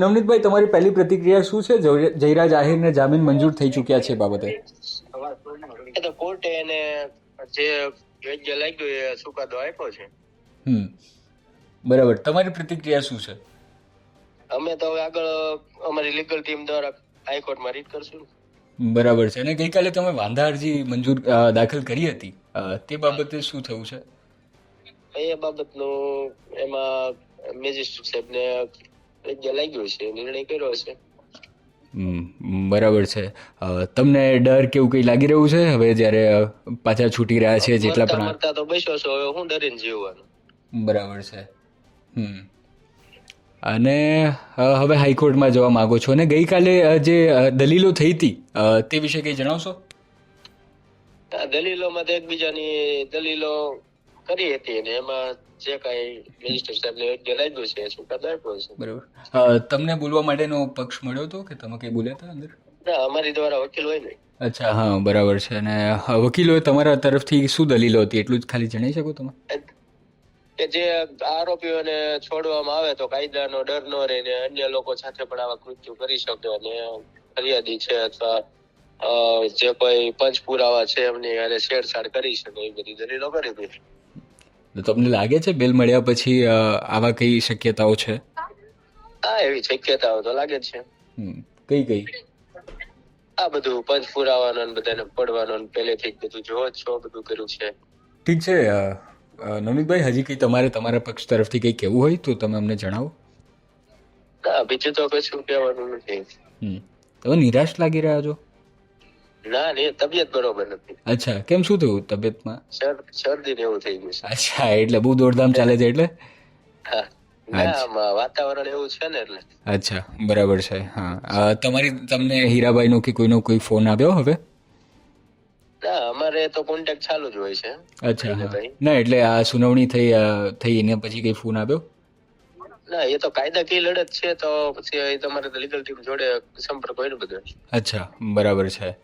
નવનીતભાઈ તમારી પહેલી પ્રતિક્રિયા શું છે? જય- જયરાજ આહિરને જામીન મંજૂર થઈ ચૂક્યા છે બાબતે. તો કોર્ટે એને જે યોગ્ય લાગ્યું એ ચુકાદો આપ્યો છે. હમ. બરાબર. તમારી પ્રતિક્રિયા શું છે? અમે તો હવે આગળ અમારી લીગલ ટીમ દ્વારા હાઈકોર્ટમાં રીટ કરશું. બરાબર છે. અને ગઈકાલે તમે વાંધા અરજી મંજૂર દાખલ કરી હતી. તે બાબતે શું થયું છે? એ બાબતનું એમાં મેજિસ્ટ્રેટ સાહેબને યોગ્ય લાગ્યું છે નિર્ણય કર્યો છે બરાબર છે. તમને ડર કેવું કંઈ લાગી રહ્યું છે? હવે જ્યારે પાછા છૂટી રહ્યા છે જેટલા પણ મરતા તો બેસો છો હવે હું ડરીને જીવવાનું. બરાબર છે. હમ. અને હવે હાઈકોર્ટમાં જવા માંગો છો અને ગઈકાલે જે દલીલો થઈ હતી તે વિશે કંઈ જણાવશો? દલીલોમાં તો એકબીજાની દલીલો કરી હતી અને એમાં જે કાંઈ મિનિસ્ટર સાહેબને યોગ્ય લાગ્યું છે ચુકાદો આપ્યો છે બરાબર તમને બોલવા માટેનો પક્ષ મળ્યો હતો કે તમે કંઈ બોલ્યા હતા અંદર? ના અમારી દ્વારા વકીલ હોય નહીં અચ્છા હા બરાબર છે. અને વકીલો તમારા તરફથી શું દલીલો હતી? એટલું જ ખાલી જણાવી શકો તમે? કે જે આરોપીઓને છોડવામાં આવે તો કાયદાનો ડર ન રહે ને અન્ય લોકો સાથે પણ આવા કૃત્યો કરી શકે અને ફરિયાદી છે અથવા જે કોઈ પંચ પુરાવા છે એમની અને છેડછાડ કરી શકે એ બધી દલીલો કરી હતી. તો તમને લાગે છે બેલ મળ્યા પછી આવા કઈ શક્યતાઓ છે? હા એવી શક્યતાઓ તો લાગે છે. હમ, કઈ કઈ? આ બધું પંચ પુરાવાનો ને બધાને પડવાનો પહેલેથી જ બધું જોવો છો બધું કર્યું છે. ઠીક છે અ, હજી કંઈ તમારે તમારા પક્ષ તરફથી કંઈ કહેવું હોય તો તમે અમને જણાવો. ના બીજું તો કશું કહેવાનું નથી. હમ. તમે નિરાશ લાગી રહ્યા છો? ના ને તબિયત બરોબર નથી. અચ્છા કેમ શું થયું તબિયતમાં? શર- શરદી ને એવું થઈ ગયું છે. અચ્છા એટલે બહુ દોડધામ ચાલે છે એટલે? હા. ના વાતાવરણ એવું છે ને એટલે. અચ્છા બરાબર છે હા. તમારી તમને હીરાબાઈનો કે કોઈનો કોઈ ફોન આવ્યો હવે? ના અમારે તો કોન્ટેક્ટ ચાલુ જ હોય છે. અચ્છા. ના એટલે આ સુનાવણી થઈ થઈ એના પછી કઈ ફોન આવ્યો? ના એ તો કાયદાકીય લડત છે તો પછી એ તમારે લીગલ ટીમ જોડે સંપર્ક હોય ને બધો. અચ્છા બરાબર છે.